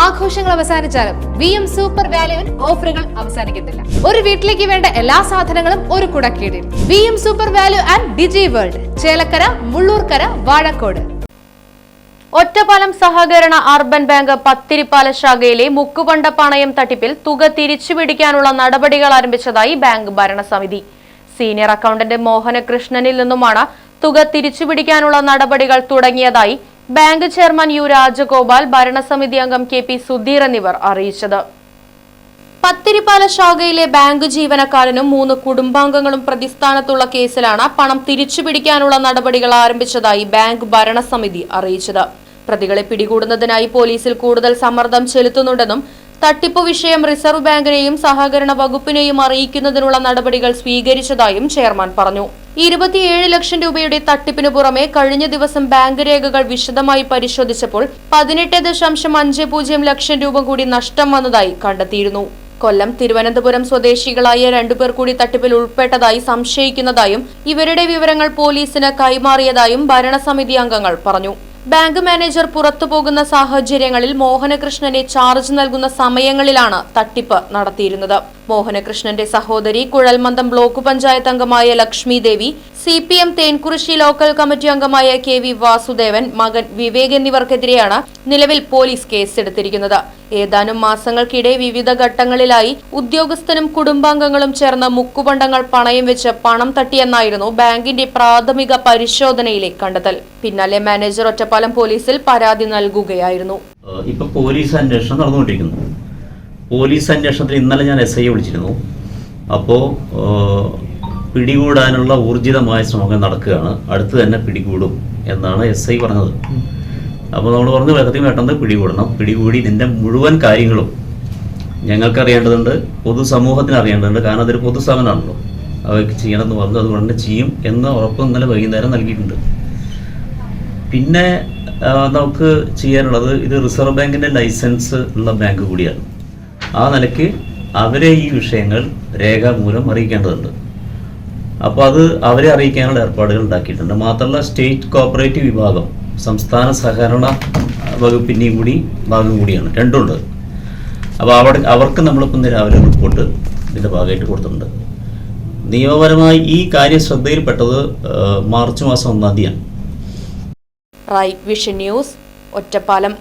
ആഘോഷങ്ങൾ അവസാനിച്ചാലും V M super വാല്യുവിൽ ഓഫറുകൾ അവസാനിക്കുന്നില്ല ഒരു വീട്ടിലേക്ക് വേണ്ട എല്ലാ സാധനങ്ങളും ഒരു കുടക്കീടിൽ. V M super value and Digi world Chelakkara Mullurkara Vazhakode. Ottapalam സഹകരണ അർബൻ ബാങ്ക് പത്തിരിപ്പാല ശാഖയിലെ മുക്കുപണ്ട പണയം തട്ടിപ്പിൽ തുക തിരിച്ചുപിടിക്കാനുള്ള നടപടികൾ ആരംഭിച്ചതായി ബാങ്ക് ഭരണസമിതി. സീനിയർ അക്കൗണ്ടന്റ് മോഹനകൃഷ്ണനിൽ നിന്നുമാണ് തുക തിരിച്ചുപിടിക്കാനുള്ള നടപടികൾ തുടങ്ങിയതായി ബാങ്ക് ചെയർമാൻ യു രാജഗോപാൽ ഭരണസമിതി അംഗം കെ പി സുധീർ എന്നിവർ അറിയിച്ചത്. പത്തിരിപ്പാല ശാഖയിലെ ബാങ്ക് ജീവനക്കാരനും മൂന്ന് കുടുംബാംഗങ്ങളും പ്രതിസ്ഥാനത്തുള്ള കേസിലാണ് പണം തിരിച്ചുപിടിക്കാനുള്ള നടപടികൾ ആരംഭിച്ചതായി ബാങ്ക് ഭരണസമിതി അറിയിച്ചത്. പ്രതികളെ പിടികൂടുന്നതിനായി പോലീസിൽ കൂടുതൽ സമ്മർദ്ദം ചെലുത്തുന്നുണ്ടെന്നും തട്ടിപ്പ് വിഷയം റിസർവ് ബാങ്കിനെയും സഹകരണ വകുപ്പിനെയും അറിയിക്കുന്നതിനുള്ള നടപടികൾ സ്വീകരിച്ചതായും ചെയർമാൻ പറഞ്ഞു. ഇരുപത്തിയേഴ് ലക്ഷം രൂപയുടെ തട്ടിപ്പിനു പുറമെ കഴിഞ്ഞ ദിവസം ബാങ്ക് രേഖകൾ വിശദമായി പരിശോധിച്ചപ്പോൾ പതിനെട്ട് ദശാംശം അഞ്ച് പൂജ്യം ലക്ഷം രൂപ കൂടി നഷ്ടം വന്നതായി കണ്ടെത്തിയിരുന്നു. കൊല്ലം തിരുവനന്തപുരം സ്വദേശികളായ രണ്ടുപേർ കൂടി തട്ടിപ്പിൽ ഉൾപ്പെട്ടതായി സംശയിക്കുന്നതായും ഇവരുടെ വിവരങ്ങൾ പോലീസിന് കൈമാറിയതായും ഭരണസമിതി അംഗങ്ങൾ പറഞ്ഞു. ബാങ്ക് മാനേജർ പുറത്തു പോകുന്ന സാഹചര്യങ്ങളിൽ മോഹനകൃഷ്ണനെ ചാർജ് നൽകുന്ന സമയങ്ങളിലാണ് തട്ടിപ്പ് നടത്തിയിരുന്നത്. മോഹനകൃഷ്ണന്റെ സഹോദരി കുഴൽമന്ദം ബ്ലോക്ക് പഞ്ചായത്ത് അംഗമായ Lakshmi Devi C P M Thenkurissi local committee അംഗമായ കെ വി വാസുദേവൻ മകൻ വിവേക് എന്നിവർക്കെതിരെയാണ് നിലവിൽ പോലീസ് കേസെടുത്തിരിക്കുന്നത്. ഏതാനും മാസങ്ങൾക്കിടെ വിവിധ ഘട്ടങ്ങളിലായി ഉദ്യോഗസ്ഥനും കുടുംബാംഗങ്ങളും ചേർന്ന് മുക്കുപണ്ടങ്ങൾ പണയം വെച്ച് പണം തട്ടിയെന്നായിരുന്നു ബാങ്കിന്റെ പ്രാഥമിക പരിശോധനയിലെ കണ്ടെത്തൽ. പിന്നാലെ മാനേജർ ഒറ്റപ്പാലം പോലീസിൽ പരാതി നൽകുകയായിരുന്നു. ഇപ്പൊ പോലീസ് അന്വേഷണം നടന്നുകൊണ്ടിരിക്കുന്നു. പോലീസ് അന്വേഷണത്തിൽ ഇന്നലെ ഞാൻ എസ് ഐയെ വിളിച്ചിരുന്നു. അപ്പോൾ പിടികൂടാനുള്ള ഊർജിതമായ ശ്രമങ്ങൾ നടക്കുകയാണ്. അടുത്ത് തന്നെ പിടികൂടും എന്നാണ് എസ് ഐ പറഞ്ഞത്. അപ്പോൾ നമ്മൾ പറഞ്ഞു വേഗത്തിൽ വേണ്ടത് പിടികൂടണം. പിടികൂടി ഇതിന്റെ മുഴുവൻ കാര്യങ്ങളും ഞങ്ങൾക്ക് അറിയേണ്ടതുണ്ട് പൊതുസമൂഹത്തിന് അറിയേണ്ടതുണ്ട്. കാരണം അതൊരു പൊതുസ്ഥാപനമാണല്ലോ അവർക്ക് ചെയ്യണമെന്ന് പറഞ്ഞു അതുകൊണ്ട് തന്നെ ചെയ്യും എന്ന ഉറപ്പ് ഇന്നലെ വൈകുന്നേരം നൽകിയിട്ടുണ്ട്. പിന്നെ നമുക്ക് ചെയ്യാനുള്ളത് ഇത് റിസർവ് ബാങ്കിന്റെ ലൈസൻസ് ഉള്ള ബാങ്ക് കൂടിയാണ്. ആ നിലയ്ക്ക് അവരെ ഈ വിഷയങ്ങൾ രേഖാമൂലം അറിയിക്കേണ്ടതുണ്ട്. അപ്പോൾ അത് അവരെ അറിയിക്കാനുള്ള ഏർപ്പാടുകൾ ഉണ്ടാക്കിയിട്ടുണ്ട്. മാത്രമല്ല സ്റ്റേറ്റ് കോപ്പറേറ്റീവ് വിഭാഗം സംസ്ഥാന സഹകരണ വകുപ്പിന്റെയും കൂടി ഭാഗം കൂടിയാണ്. രണ്ടുണ്ട്. അപ്പോൾ അവിടെ അവർക്ക് നമ്മളിപ്പം രാവിലെ റിപ്പോർട്ട് ഇതിന്റെ ഭാഗമായിട്ട് കൊടുത്തിട്ടുണ്ട്. നിയമപരമായി ഈ കാര്യം ശ്രദ്ധയിൽപ്പെട്ടത് മാർച്ച് മാസം ഒന്നാം തീയതിയാണ്. Vision news Ottapalam.